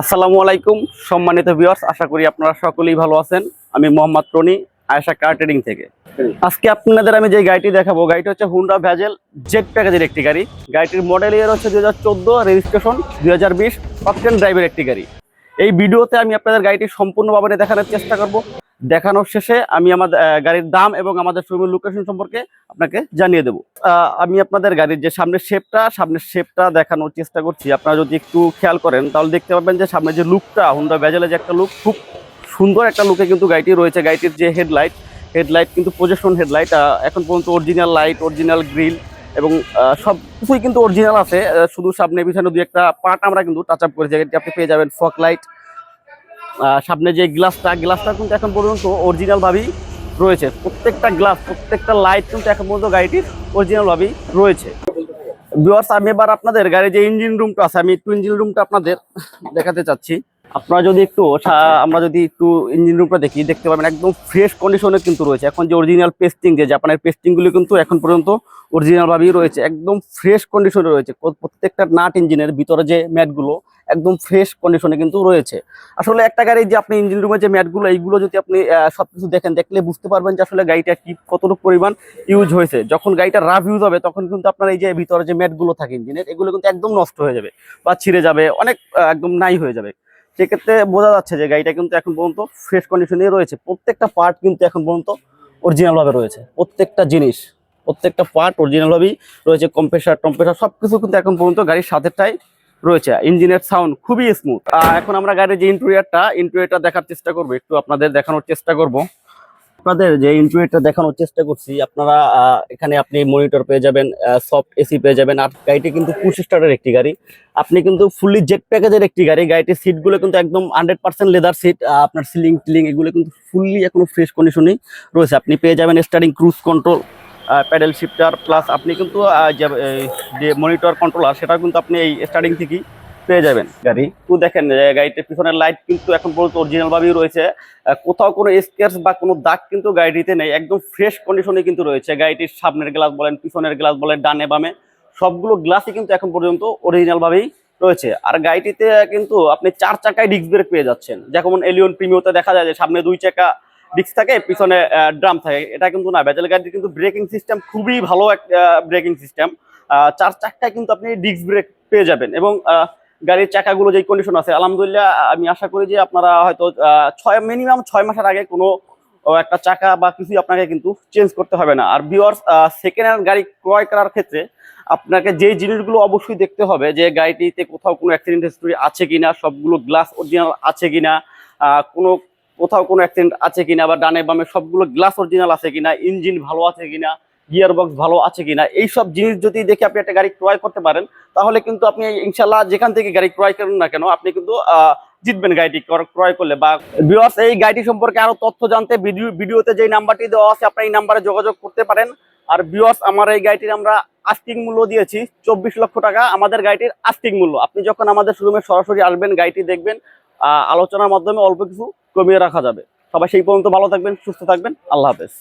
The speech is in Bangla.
আসসালামু আলাইকুম, সম্মানিত ভিউয়ার্স আশা করি আপনারা সকলেই ভালো আছেন। আমি মোহাম্মদ রনি, আয়েশা কার ট্রেডিং থেকে। আজকে আপনাদের আমি যে গাড়িটি দেখাবো, গাড়িটি হচ্ছে হুন্ডা ভ্যাজেল জেট প্যাকেজের একটি গাড়ি। গাড়িটির মডেল ইয়ার হচ্ছে দু হাজার চোদ্দ রেজিস্ট্রেশন দু হাজার বিশ ড্রাইভের একটি গাড়ি। এই ভিডিওতে আমি আপনাদের গাড়িটি সম্পূর্ণভাবে দেখানোর চেষ্টা করব। দেখানোর শেষে আমি আমাদের আহ, গাড়ির দাম এবং আমাদের শোরুমের লোকেশন সম্পর্কে আপনাকে জানিয়ে দেবো। আমি আপনাদের গাড়ির যে সামনের শেপটা সামনের শেপটা দেখানোর চেষ্টা করছি। আপনারা যদি একটু খেয়াল করেন তাহলে দেখতে পাবেন যে সামনে যে লুকটা হুন্ডা ভ্যাজেলের যে একটা লুক খুব সুন্দর একটা লুকে কিন্তু গাড়িটি রয়েছে। গাড়িটির যে হেডলাইট হেডলাইট কিন্তু প্রজেকশন হেডলাইট এখন পর্যন্ত অরিজিনাল লাইট অরিজিনাল গ্রিল এবং সব কিছুই কিন্তু অরিজিনাল আছে। শুধু সামনে পিছনে দুই একটা পার্ট আমরা কিন্তু টাচ আপ করেছি যেটি আপনি পেয়ে যাবেন ফক লাইট সামনে যে গ্লাসটা গ্লাসটা কিন্তু এখন পর্যন্ত অরিজিনাল ভাবেই রয়েছে। প্রত্যেকটা গ্লাস প্রত্যেকটা লাইট কিন্তু এখন পর্যন্ত গাড়িটির অরিজিনাল ভাবেই রয়েছে। বিওয়ার্স আমি এবার আপনাদের গাড়ি যে ইঞ্জিন রুমটা আছে, আমি একটু ইঞ্জিন রুমটা আপনাদের দেখাতে চাচ্ছি। আপনারা যদি একটু আমরা যদি একটু ইঞ্জিন রুমটা দেখি, দেখতে পাবেন একদম ফ্রেশ কন্ডিশনে কিন্তু রয়েছে। এখন যে অরিজিনাল পেস্টিং যে জাপানের পেস্টিংগুলো কিন্তু এখন পর্যন্ত অরিজিনাল ভাবেই রয়েছে। একদম ফ্রেশ কন্ডিশনে রয়েছে। প্রত্যেকটা নাট ইঞ্জিনের ভিতরে যে ম্যাটগুলো একদম ফ্রেশ কন্ডিশনে কিন্তু রয়েছে। আসলে একটা গাড়ির যে আপনি ইঞ্জিন রুমের যে ম্যাটগুলো এইগুলো যদি আপনি সব কিছু দেখেন, দেখলে বুঝতে পারবেন যে আসলে গাড়িটা কি, কতটুকু পরিমাণ ইউজ হয়েছে। যখন গাড়িটা রাফ ইউজ হবে, তখন কিন্তু আপনার এই যে ভিতরে যে ম্যাটগুলো থাকে ইঞ্জিনের এগুলো কিন্তু একদম নষ্ট হয়ে যাবে বা ছিঁড়ে যাবে, অনেক একদম নাই হয়ে যাবে। সেক্ষেত্রে বোঝা যাচ্ছে যে গাড়িটা কিন্তু এখন পর্যন্ত ফ্রেশ কন্ডিশনে রয়েছে। প্রত্যেকটা পার্ট কিন্তু এখন পর্যন্ত অরিজিনালভাবে রয়েছে। প্রত্যেকটা জিনিস, প্রত্যেকটা পার্ট অরিজিনালভাবেই রয়েছে। কম্প্রেসার টম্প্রেসার সব কিছু কিন্তু এখন পর্যন্ত গাড়ির সাথেটাই রয়েছে। ইঞ্জিনের সাউন্ড খুবই স্মুথ এখন আমরা গাড়ির যে ইন্টেরিয়ারটা ইন্টেরিয়ারটা দেখার চেষ্টা করব। একটু আপনাদের দেখানোর চেষ্টা করব। আপনাদের যে ইন্টেরিয়ারটা দেখানোর চেষ্টা করছি, আপনারা এখানে আপনি মনিটর পেয়ে যাবেন সফট এসি পেয়ে যাবেন। আর গাড়িটি কিন্তু পুশ স্টারের একটি গাড়ি। আপনি কিন্তু ফুললি জেট প্যাকেজের একটি গাড়ি। গাড়িটির সিটগুলো কিন্তু একদম হান্ড্রেড পার্সেন্ট লেদার সিট আপনার সিলিং টিলিং, এগুলো কিন্তু ফুললি এখনও ফ্রেশ কন্ডিশনেই রয়েছে। আপনি পেয়ে যাবেন starting cruise control paddle shifter plus আপনি কিন্তু যে মনিটর কন্ট্রোলার সেটা কিন্তু আপনি এই স্টার্টিং থেকেই পেয়ে যাবেন গাড়ি। তো দেখেন গাড়িটির পিছনের লাইট কিন্তু এখন পর্যন্ত অরিজিনাল ভাবেই রয়েছে। কোথাও কোনো স্কেচ বা কোনো দাগ কিন্তু গাড়িটিতে নেই। একদম ফ্রেশ কন্ডিশনে কিন্তু রয়েছে। গাড়িটির সামনের গ্লাস বলেন, পিছনের গ্লাস বলেন, ডানে বামে সবগুলো গ্লাসই কিন্তু এখন পর্যন্ত অরিজিনাল ভাবেই রয়েছে। আর গাড়িটিতে কিন্তু আপনি চার চাকায় ডিস্ক ব্রেক পেয়ে যাচ্ছেন। যেমন এলিয়ন প্রিমিওতে দেখা যায় যে সামনে দুই চাকা ডিস্ক থাকে, পিছনে ড্রাম থাকে। এটা কিন্তু না ভেজাল গাড়ির কিন্তু ব্রেকিং সিস্টেম খুবই ভালো একটা ব্রেকিং সিস্টেম চার চাকায় কিন্তু আপনি ডিস্ক ব্রেক পেয়ে যাবেন। এবং গাড়ির চাকাগুলো যে কন্ডিশন আছে আলহামদুলিল্লাহ আমি আশা করি যে আপনারা হয়তো ছয় মিনিমাম ছয় মাসের আগে কোনো একটা চাকা বা কিছুই আপনাকে কিন্তু চেঞ্জ করতে হবে না। আর ভিওয়ার্স সেকেন্ড হ্যান্ড গাড়ি ক্রয় করার ক্ষেত্রে আপনাকে যে জিনিসগুলো অবশ্যই দেখতে হবে যে গাড়িটিতে কোথাও কোনো অ্যাক্সিডেন্ট হিস্টরি আছে কিনা সবগুলো গ্লাস অরিজিনাল আছে কিনা আহ, কোনো কোথাও কোনো অ্যাক্সিডেন্ট আছে কিনা বা ডানে বামে সবগুলো গ্লাস অরিজিনাল আছে কিনা ইঞ্জিন ভালো আছে কিনা গিয়ার বক্স ভালো আছে কিনা এই সব জিনিস যদি দেখে আপনি একটা গাড়ি ক্রয় করতে পারেন, তাহলে কিন্তু আপনি ইনশাল্লাহ যেখান থেকে গাড়ি ক্রয় করেন না কেন, আপনি কিন্তু জিতবেন গাড়িটি ক্রয় করলে। বা ভিউয়ার্স এই গাড়িটি সম্পর্কে আরও তথ্য জানতে ভিডিও, ভিডিওতে যে নাম্বারটি দেওয়া আছে আপনি এই নাম্বারে যোগাযোগ করতে পারেন। আর ভিউয়ার্স আমার এই গাড়িটির আমরা আস্তিক মূল্য দিয়েছি, চব্বিশ লক্ষ টাকা। আমাদের গাড়িটির আস্তিক মূল্য। আপনি যখন আমাদের শোরুমে সরাসরি আসবেন, গাড়িটি দেখবেন আলোচনার মাধ্যমে অল্প কিছু কমিয়ে রাখা যাবে। সবাই সেই পর্যন্ত ভালো থাকবেন, সুস্থ থাকবেন। আল্লাহ হাফেজ।